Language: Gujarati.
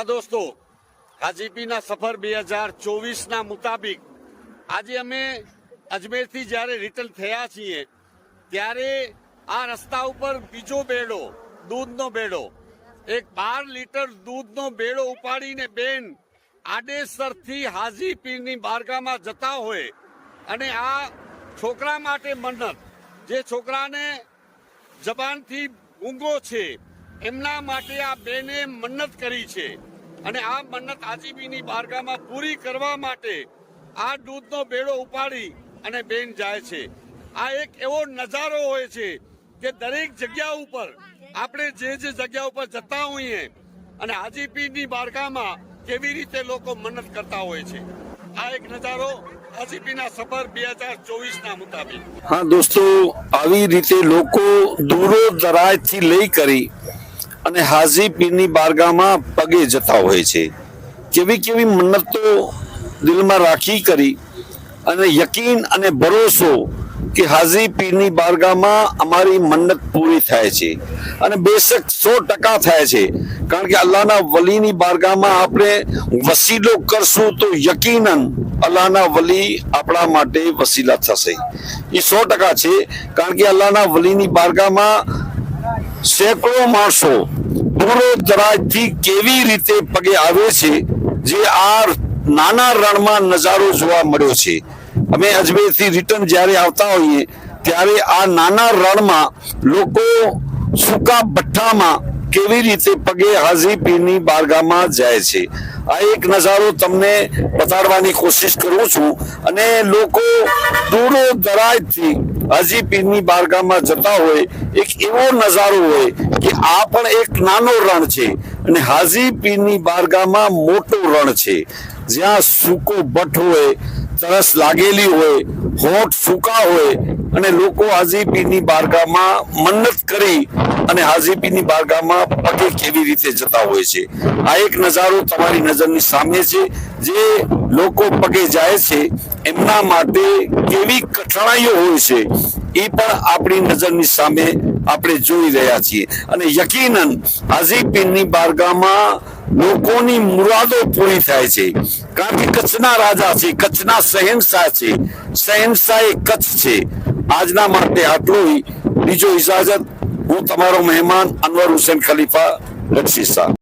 હા, દોસ્તો. હાજીપીના સફર બે હજાર ચોવીસના મુતાબિક આજે અમે અજમેરથી જ્યારે રિટર્ન થયા છીએ, ત્યારે આ રસ્તા ઉપર બીજો બેડો, દૂધનો બેડો, એક બાર લીટર દૂધનો બેડો ઉપાડીને બેન આડેસરથી હાજીપીરની બારગામાં જતા હોય અને આ છોકરા માટે મન્નત. જે છોકરાને જબાનથી ઊંઘો છે, એમના માટે આ બેને મન્નત કરી છે. અને આ મન્નત આજીબીની બારગામાં પૂરી કરવા માટે આ દૂધનો બેડો ઉપાડી અને બેન જાય છે. આ એક એવો નજારો હોય છે કે દરેક જગ્યા ઉપર આપણે જે જે જગ્યા ઉપર જતા હોઈએ અને હાજીપીરની બારગામાં કેવી રીતે લોકો મન્નત કરતા હોય છે. આ એક નજારો હાજીપીના સફર બે હજાર ચોવીસના મુતાબિક. હા, દોસ્તો, આવી રીતે લોકો દૂરો દરાજથી લઈ કરી અને હાજી પીરની બારગામાં પગે જતા હોય છે. કેવી કેવી મન્નતો દિલમાં રાખી કરી અને યકીન અને ભરોસો કે હાજી પીરની બારગામાં અમારી મન્નત પૂરી થાય છે અને બેશક સો ટકા થાય છે. કારણ કે અલ્લાહના વલીની બારગામાં આપણે વસીલો કરશું તો યકીનન અલ્લાહના વલી આપણા માટે વસીલા થશે. એ સો ટકા છે. કારણ કે અલ્લાહના વલીની બારગામાં સેંકડો માણસો દૂરો દરાજથી કેવી રીતે પગે આવે છે, જે આ નાના રણમાં નજારો જોવા મળ્યો છે. અમે અજમેરથી રિટર્ન જ્યારે આવતા હોઈએ, ત્યારે આ નાના રણમાં લોકો સૂકા ભઠ્ઠામાં કેવી રીતે પગે હાજી પીરની બારગામાં જાય છે. આ એક નજારો તમને બતાડવાની કોશિશ કરું છું અને લોકો દૂરો દરાજથી હાજી પીરની બારગામાં જતા હોય, એક એવો નજારો હોય કે આ પણ એક નાનો રણ છે અને હાજી પીરની બારગામાં મોટો રણ છે. જ્યાં સૂકો ભટ્ટ હોય, તરસ લાગેલી હોય, હોઠ સૂકા હોય અને લોકો હાજીપીરની બારગામાં મન્નત કરી અને હાજીપીરની બારગામાં પગે કેવી રીતે જતા હોય છે. આ એક નજારો તમારી નજરની સામે છે, જે લોકો પગે જાય છે, એમના માટે કેવી કઠણાઈઓ હોય છે, એ પણ આપણી નજરની સામે આપણે જોઈ રહ્યા છીએ. અને યકીનન હાજીપીરની બારગામાં લોકોની મુરાદો પૂરી થાય છે. કારણ કે કચ્છના રાજા છે, કચ્છના શહેનશાહ છે. શહેનશાહ એ કચ્છ છે. આજના માટે આટલું બીજો ઇજાજત હું તમારો મહેમાન અનવર હુસેન ખલીફા લક્ષી શાહ.